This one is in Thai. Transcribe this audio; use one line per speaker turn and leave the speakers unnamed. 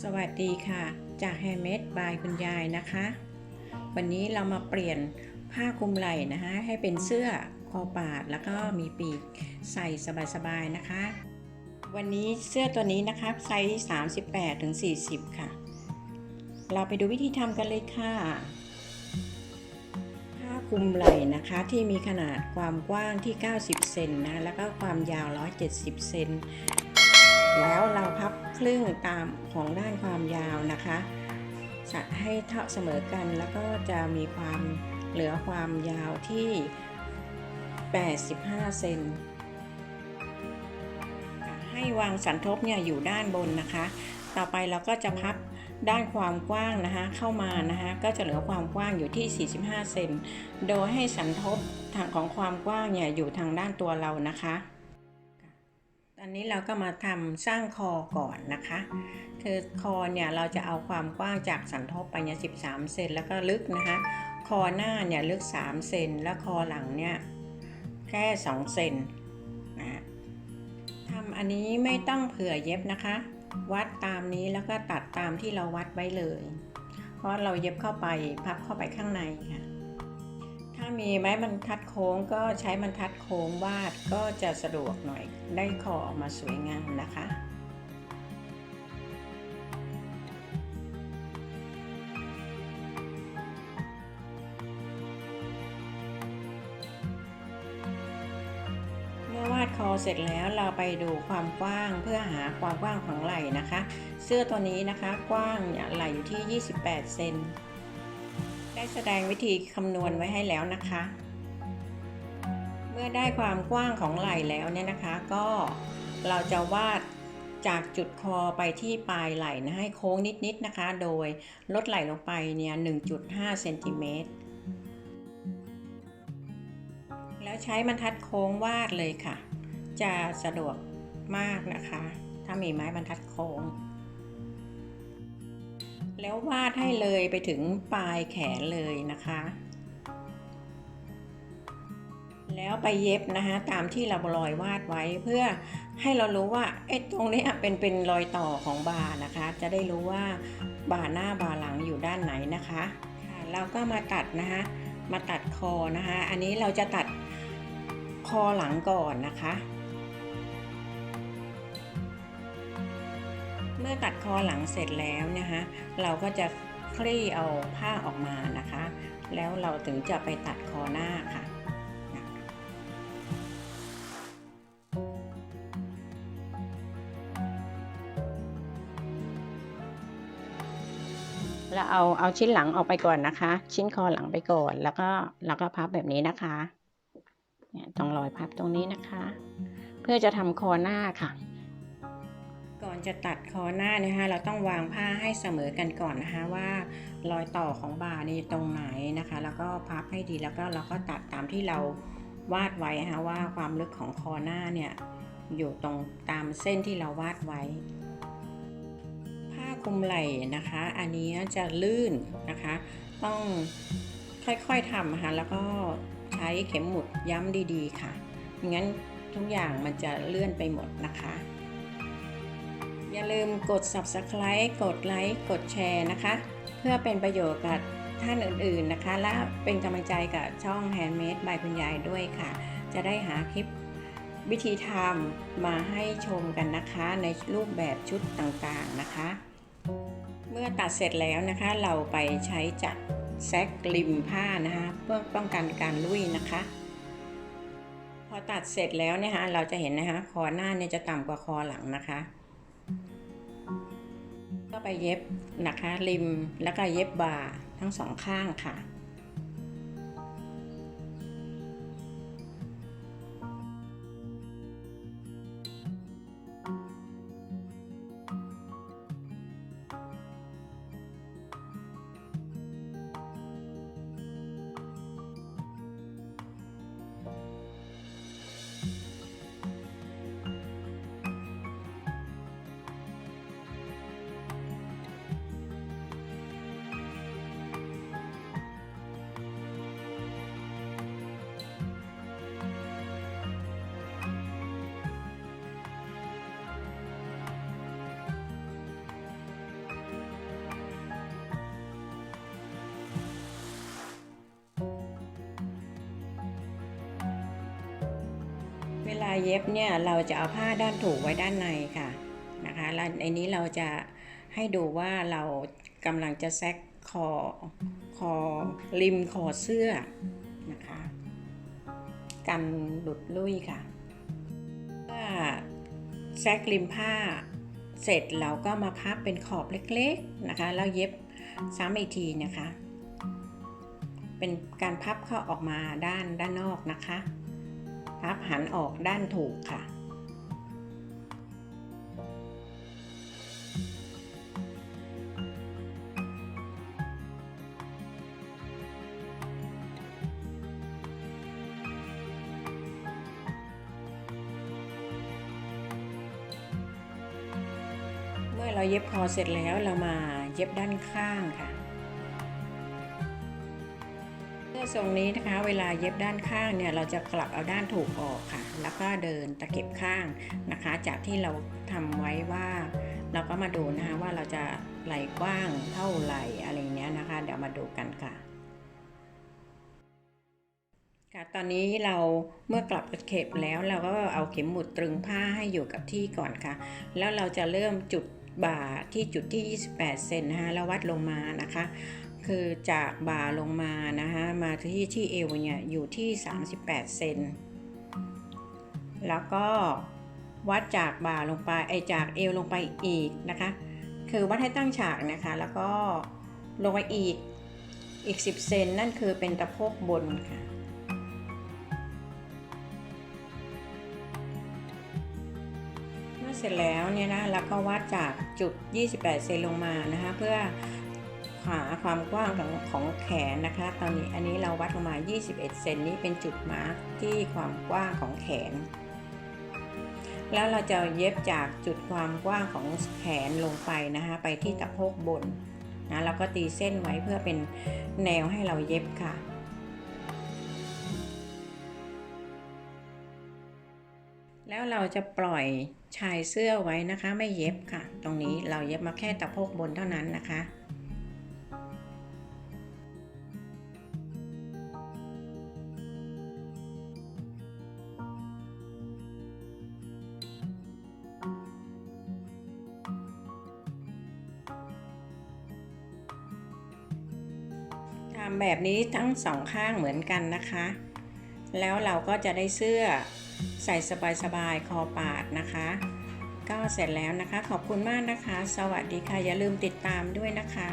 สวัสดีค่ะ จากแฮมเมดบายคุณยายนะคะ วันนี้เรามาเปลี่ยนผ้าคลุมไหล่นะคะให้เป็นเสื้อคอปาดแล้วก็มีปีกใส่สบายๆนะคะ วันนี้เสื้อตัวนี้นะคะไซส์38ถึง40 ค่ะ เราไปดูวิธีทำกันเลยค่ะผ้าคลุมไหล่นะคะที่มีขนาดความกว้างที่ 90 เซนนะแล้วก็ความยาว 170 เซน แล้วเราพับครึ่งตามของด้านความยาวนะคะจัดให้เท่าเสมอกันแล้วก็จะมีความเหลือความยาวที่ 85 เซนให้วางสันทบเนี่ยอยู่ด้านบนนะคะ ต่อไปเราก็จะพับด้านความกว้างนะคะเข้ามานะคะก็จะเหลือความกว้างอยู่ที่ 45 เซน โดยให้สันทบทางของความกว้างเนี่ยอยู่ทางด้านตัวเรานะคะ อนนี้เราก็มาทำสร้างคอก่อนนะคะ คือคอเนี่ยเราจะเอาความกว้างจากสันทบไปเนี่ย13เซนแล้วก็ลึกนะคะ คอหน้าเนี่ยลึก 3 เซนแล้วคอหลังเนี่ยแค่ 2 เซนนะทำอันนี้ไม่ต้องเผื่อเย็บนะคะ วัดตามนี้แล้วก็ตัดตามที่เราวัดไว้เลย เพราะเราเย็บเข้าไปพับเข้าไปข้างในค่ะ ถ้ามีไม้บรรทัดโค้งก็ใช้บรรทัดโค้งวาดก็จะสะดวกหน่อยได้คอออกมาสวยงามนะคะเมื่อวาดคอเสร็จแล้วเราไปดูความกว้างเพื่อหาความกว้างของไหล่นะคะ เสื้อตัวนี้นะคะกว้างเนี่ยไหล่อยู่ที่ 28 เซน ได้แสดงวิธีคำนวณไว้ให้แล้วนะคะ เมื่อได้ความกว้างของไหล่แล้วเนี่ยนะคะ ก็เราจะวาดจากจุดคอไปที่ปลายไหล่นะให้โค้งนิดๆนะคะ โดยลดไหล่ลงไปเนี่ย1.5เซนติเมตรแล้วใช้บรรทัดโค้งวาดเลยค่ะ จะสะดวกมากนะคะ ถ้ามีไม้บรรทัดโค้ง แล้ววาดให้เลยไปถึงปลายแขนเลยนะคะ แล้วไปเย็บนะคะตามที่เรารอยวาดไว้เพื่อให้เรารู้ว่าไอ้ตรงนี้เป็นเป็นรอยต่อของบานะคะ จะได้รู้ว่าบาหน้าบาหลังอยู่ด้านไหนนะคะค่ะเราก็มาตัดนะคะมาตัดคอนะคะ อันนี้เราจะตัดคอหลังก่อนนะคะ เมื่อตัดคอหลังเสร็จแล้วนะคะเราก็จะคลี่เอาผ้าออกมานะคะ แล้วเราถึงจะไปตัดคอหน้าค่ะเราเอาเอาชิ้นหลังออกไปก่อนนะคะ ชิ้นคอหลังไปก่อนแล้วก็แล้วก็พับแบบนี้นะคะเนี่ยตรงรอยพับตรงนี้นะคะ เพื่อจะทำคอหน้าค่ะ จะตัดคอหน้านะคะเราต้องวางผ้าให้เสมอกันก่อนนะคะว่ารอยต่อของบ่านี่ตรงไหนนะคะ แล้วก็พับให้ดีแล้วก็เราก็ตัดตามที่เราวาดไว้นะคะว่าความลึกของคอหน้าเนี่ยอยู่ตรงตามเส้นที่เราวาดไว้ ผ้าคลุมไหล่นะคะ อันนี้จะลื่นนะคะ ต้องค่อยๆทำนะคะแล้วก็ใช้เข็มหมุดย้ำดีๆ ค่ะไม่งั้นทุกอย่างมันจะเลื่อนไปหมดนะคะ อย่าลืมกด subscribe กดไลค์กดแชร์นะคะ เพื่อเป็นประโยชน์กับท่านอื่นๆนะคะ และเป็นกำลังใจกับช่อง Handmade by คุณยายด้วยค่ะ จะได้หาคลิปวิธีทำมาให้ชมกันนะคะ ในรูปแบบชุดต่างๆนะคะ เมื่อตัดเสร็จแล้วนะคะ เราไปใช้จัดแซกริมผ้านะคะเพื่อป้องกันการลุยนะคะ พอตัดเสร็จแล้วเนี่ยคะเราจะเห็นนะคะคอหน้าเนี่ยจะต่ำกว่าคอหลังนะคะ ก็ไปเย็บนะคะริมแล้วก็เย็บบ่าทั้งสองข้างค่ะ ลาเย็บเนี่ยเราจะเอาผ้าด้านถูกไว้ด้านในค่ะนะคะแล้วในนี้เราจะให้ดูว่าเรากำลังจะแซกคอคอริมคอเสื้อนะคะกันหลุดลุ่ยค่ะเมื่อแซกริมผ้าเสร็จเราก็มาพับเป็นขอบเล็กๆนะคะแล้วเย็บซ้ำอีกทีนะคะ เป็นการพับเข้าออกมาด้านด้านนอกนะคะ พับหันออกด้านถูกค่ะ เมื่อเราเย็บคอเสร็จแล้วเรามาเย็บด้านข้างค่ะ ทรงนี้นะคะ เวลาเย็บด้านข้างเนี่ยเราจะกลับเอาด้านถูกออกค่ะ แล้วก็เดินตะเข็บข้างนะคะ จากที่เราทำไว้ว่า เราก็มาดูนะคะว่าเราจะไหลกว้างเท่าไหร่อะไรเงี้ยนะคะ เดี๋ยวมาดูกันค่ะค่ะตอนนี้เราเมื่อกลับตะเข็บแล้วเราก็เอาเข็มหมุดตรึงผ้าให้อยู่กับที่ก่อนค่ะ แล้วเราจะเริ่มจุดบ่าที่จุดที่ 28 เซนนะคะแล้ววัดลงมานะคะ คือจากบ่าลงมานะคะมาที่ที่เอวเนี่ยอยู่ที่ 38 เซนแล้วก็วัดจากบ่าลงไปไอจากเอวลงไปอีกนะคะ คือวัดให้ตั้งฉากนะคะ แล้วก็ลงไปอีกอีก 10 เซนนั่นคือเป็นตะโพกบนค่ะเมื่อเสร็จแล้วเนี่ยนะเราก็วัดจากจุด 28 เซนลงมานะคะเพื่อ หาความกว้างของของแขนนะคะ ตอนนี้อันนี้เราวัดลงมา21 เซนนี้เป็นจุดมาร์กที่ความกว้างของแขน แล้วเราจะเย็บจากจุดความกว้างของแขนลงไปนะคะ ไปที่ตะโพกบนนะแล้วก็ตีเส้นไว้เพื่อเป็นแนวให้เราเย็บค่ะแล้วเราจะปล่อยชายเสื้อไว้นะคะ ไม่เย็บค่ะ ตรงนี้เราเย็บมาแค่ตะโพกบนเท่านั้นนะคะำแบบนี้ทั้งสองข้างเหมือนกันนะคะ แล้วเราก็จะได้เสื้อใส่สบายๆคอปาดนะคะ ก็เสร็จแล้วนะคะ ขอบคุณมากนะคะ สวัสดีค่ะ อย่าลืมติดตามด้วยนะคะ